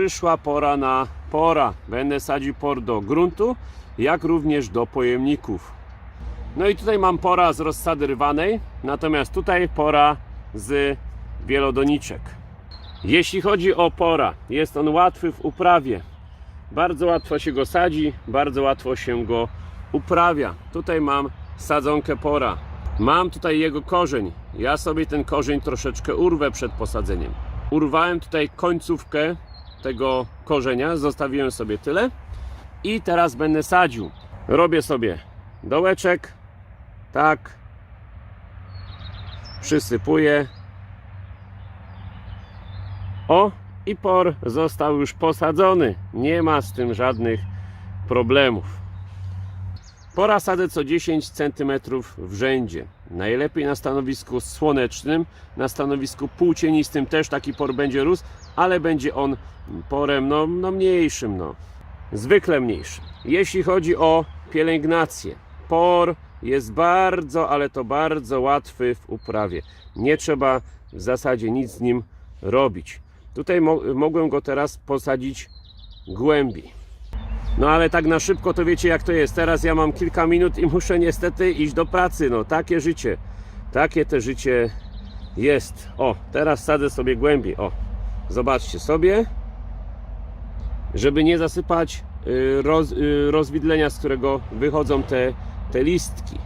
Przyszła pora na pora. Będę sadził por do gruntu, jak również do pojemników. No i tutaj mam pora z rozsady rwanej, natomiast tutaj pora z wielodoniczek. Jeśli chodzi o pora, jest on łatwy w uprawie. Bardzo łatwo się go sadzi, bardzo łatwo się go uprawia. Tutaj mam sadzonkę pora. Mam tutaj jego korzeń. Ja sobie ten korzeń troszeczkę urwę przed posadzeniem. Urwałem tutaj końcówkę tego korzenia, zostawiłem sobie tyle i teraz będę sadził. Robię sobie dołeczek, tak, przysypuję. O, i por został już posadzony. Nie ma z tym żadnych problemów. Pora sadzę co 10 cm w rzędzie. Najlepiej na stanowisku słonecznym, na stanowisku półcienistym też taki por będzie rósł, ale będzie on porem no, no mniejszym, no. zwykle mniejszym. Jeśli chodzi o pielęgnację, por jest bardzo, ale to bardzo łatwy w uprawie. Nie trzeba w zasadzie nic z nim robić. Tutaj mo mogłem go teraz posadzić głębiej. No ale tak na szybko to wiecie jak to jest. Teraz ja mam kilka minut i muszę niestety iść do pracy. No takie życie. Takie te życie jest. O, teraz sadzę sobie głębiej. O, zobaczcie sobie. Żeby nie zasypać y, roz, y, rozwidlenia, z którego wychodzą te, te listki.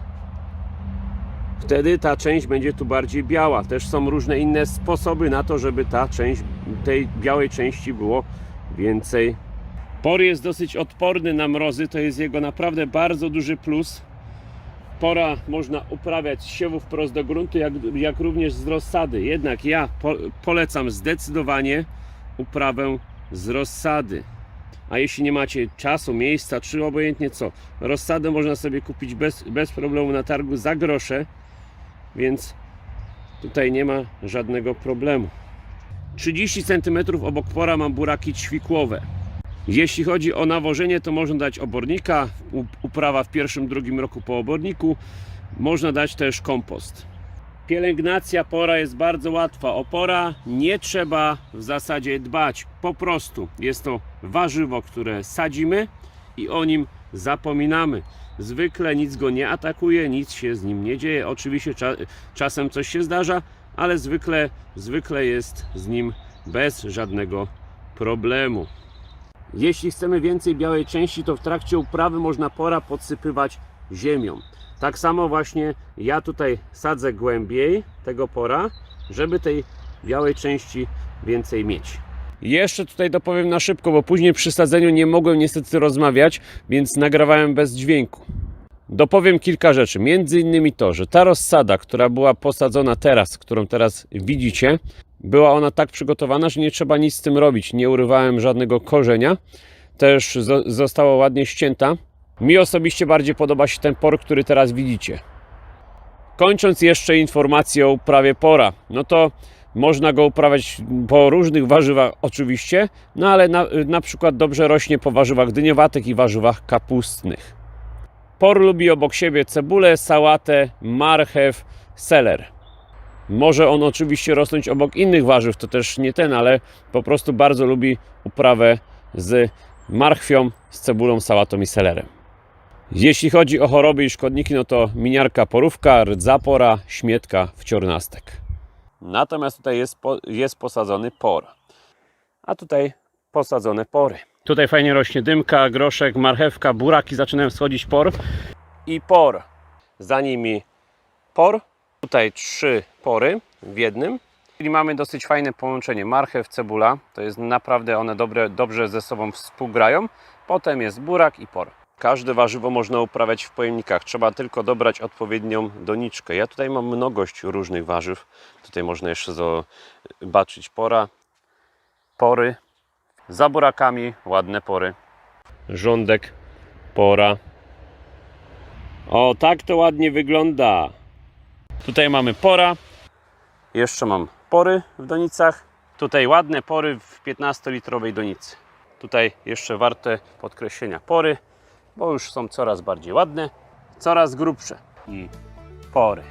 Wtedy ta część będzie tu bardziej biała. Też są różne inne sposoby na to, żeby ta część, tej białej części było więcej Por jest dosyć odporny na mrozy, to jest jego naprawdę bardzo duży plus. Pora można uprawiać siewów wprost do gruntu, jak, jak również z rozsady. Jednak ja po, polecam zdecydowanie uprawę z rozsady. A jeśli nie macie czasu, miejsca, czy obojętnie co, rozsadę można sobie kupić bez, bez problemu na targu za grosze, więc tutaj nie ma żadnego problemu. 30 cm obok pora mam buraki ćwikłowe. Jeśli chodzi o nawożenie, to można dać obornika, uprawa w pierwszym, drugim roku po oborniku. Można dać też kompost. Pielęgnacja pora jest bardzo łatwa. O pora nie trzeba w zasadzie dbać. Po prostu jest to warzywo, które sadzimy i o nim zapominamy. Zwykle nic go nie atakuje, nic się z nim nie dzieje. Oczywiście cza czasem coś się zdarza, ale zwykle, zwykle jest z nim bez żadnego problemu. Jeśli chcemy więcej białej części, to w trakcie uprawy można pora podsypywać ziemią. Tak samo właśnie ja tutaj sadzę głębiej tego pora, żeby tej białej części więcej mieć. Jeszcze tutaj dopowiem na szybko, bo później przy sadzeniu nie mogłem niestety rozmawiać, więc nagrywałem bez dźwięku. Dopowiem kilka rzeczy. Między innymi to, że ta rozsada, która była posadzona teraz, którą teraz widzicie, była ona tak przygotowana, że nie trzeba nic z tym robić. Nie urywałem żadnego korzenia. Też zo- została ładnie ścięta. Mi osobiście bardziej podoba się ten por, który teraz widzicie. Kończąc jeszcze informację o uprawie pora, no to można go uprawiać po różnych warzywach oczywiście, no ale na, na przykład dobrze rośnie po warzywach dyniowatych i warzywach kapustnych. Por lubi obok siebie cebulę, sałatę, marchew, seler. Może on oczywiście rosnąć obok innych warzyw, to też nie ten, ale po prostu bardzo lubi uprawę z marchwią, z cebulą, sałatą i selerem. Jeśli chodzi o choroby i szkodniki, no to miniarka porówka, rdzapora, śmietka, wciornastek. Natomiast tutaj jest, po, jest posadzony por. A tutaj posadzone pory. Tutaj fajnie rośnie dymka, groszek, marchewka, buraki zaczynają schodzić por. I por. Za nimi por. Tutaj trzy pory w jednym. Czyli mamy dosyć fajne połączenie marchew, cebula. To jest naprawdę one dobre, dobrze ze sobą współgrają. Potem jest burak i por. Każde warzywo można uprawiać w pojemnikach. Trzeba tylko dobrać odpowiednią doniczkę. Ja tutaj mam mnogość różnych warzyw. Tutaj można jeszcze zobaczyć pora, pory. Za burakami ładne pory. Rządek, pora. O, tak to ładnie wygląda. Tutaj mamy pora. Jeszcze mam pory w donicach. Tutaj ładne pory w 15-litrowej donicy. Tutaj jeszcze warte podkreślenia pory, bo już są coraz bardziej ładne, coraz grubsze. I pory.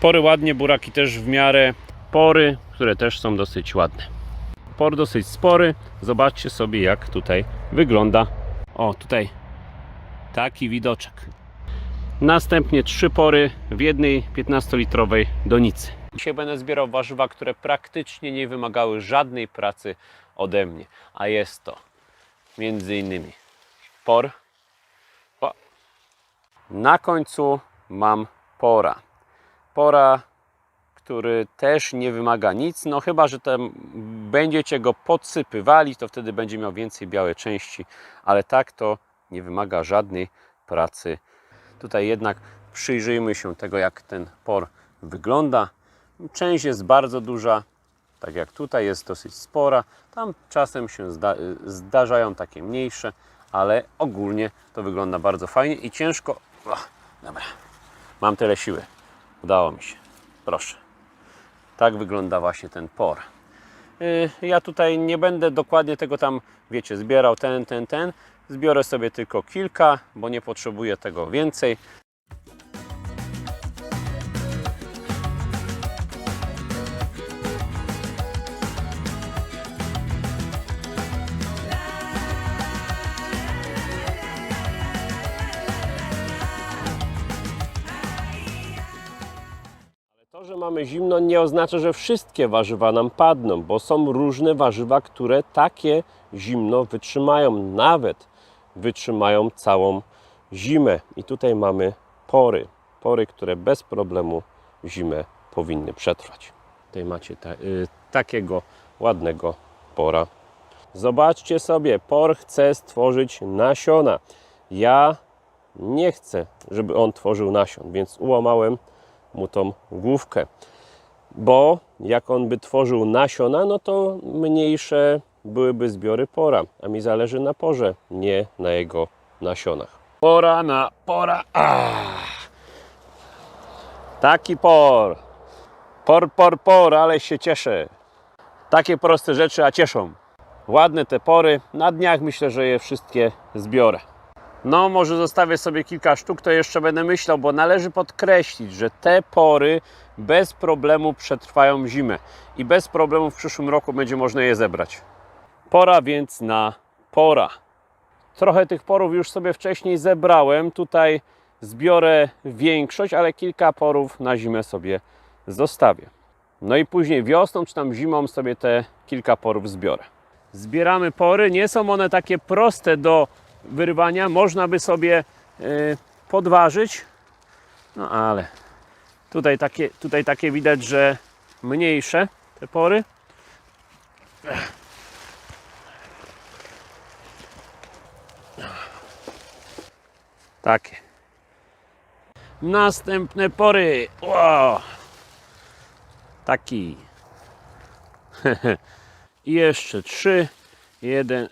Pory ładnie, buraki też w miarę. Pory, które też są dosyć ładne. por dosyć spory. Zobaczcie sobie, jak tutaj wygląda. O, tutaj taki widoczek. Następnie trzy pory w jednej 15-litrowej donicy. Dzisiaj będę zbierał warzywa, które praktycznie nie wymagały żadnej pracy ode mnie. A jest to między innymi por. O. Na końcu mam pora. Pora, który też nie wymaga nic, no chyba, że tam będziecie go podsypywali, to wtedy będzie miał więcej białej części, ale tak to nie wymaga żadnej pracy. Tutaj jednak przyjrzyjmy się tego, jak ten por wygląda. Część jest bardzo duża, tak jak tutaj jest dosyć spora. Tam czasem się zda zdarzają takie mniejsze, ale ogólnie to wygląda bardzo fajnie i ciężko. O, dobra, mam tyle siły. Udało mi się. Proszę. Tak wygląda właśnie ten por. Yy, Ja tutaj nie będę dokładnie tego tam, wiecie, zbierał ten, ten, ten. Zbiorę sobie tylko kilka, bo nie potrzebuję tego więcej. Mamy zimno, nie oznacza, że wszystkie warzywa nam padną, bo są różne warzywa, które takie zimno wytrzymają, nawet wytrzymają całą zimę. I tutaj mamy pory, pory, które bez problemu zimę powinny przetrwać. Tutaj macie ta, y, takiego ładnego pora. Zobaczcie sobie, por chce stworzyć nasiona. Ja nie chcę, żeby on tworzył nasion, więc ułamałem mu tą główkę. Bo jak on by tworzył nasiona, no to mniejsze byłyby zbiory pora, a mi zależy na porze, nie na jego nasionach. Pora na pora. Ah. Taki por. Por, por, por, ale się cieszę. Takie proste rzeczy, a cieszą. Ładne te pory. Na dniach myślę, że je wszystkie zbiorę. No, może zostawię sobie kilka sztuk, to jeszcze będę myślał, bo należy podkreślić, że te pory bez problemu przetrwają zimę i bez problemu w przyszłym roku będzie można je zebrać. Pora więc na pora. Trochę tych porów już sobie wcześniej zebrałem. Tutaj zbiorę większość, ale kilka porów na zimę sobie zostawię. No i później wiosną czy tam zimą sobie te kilka porów zbiorę. Zbieramy pory. Nie są one takie proste do wyrwania. Można by sobie y, podważyć. No ale tutaj takie, tutaj takie widać, że mniejsze te pory. Takie. Następne pory. Wow. Taki. I jeszcze trzy. Jeden.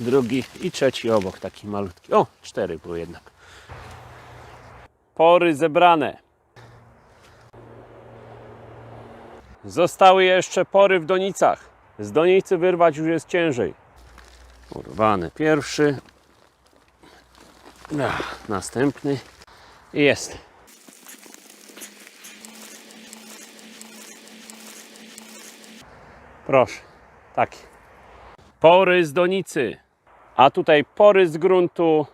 Drugi i trzeci obok, taki malutki. O, cztery było jednak. Pory zebrane. Zostały jeszcze pory w donicach. Z donicy wyrwać już jest ciężej. Urwany pierwszy. Ach, następny. Jest. Proszę, taki. Pory z donicy. A tutaj pory z gruntu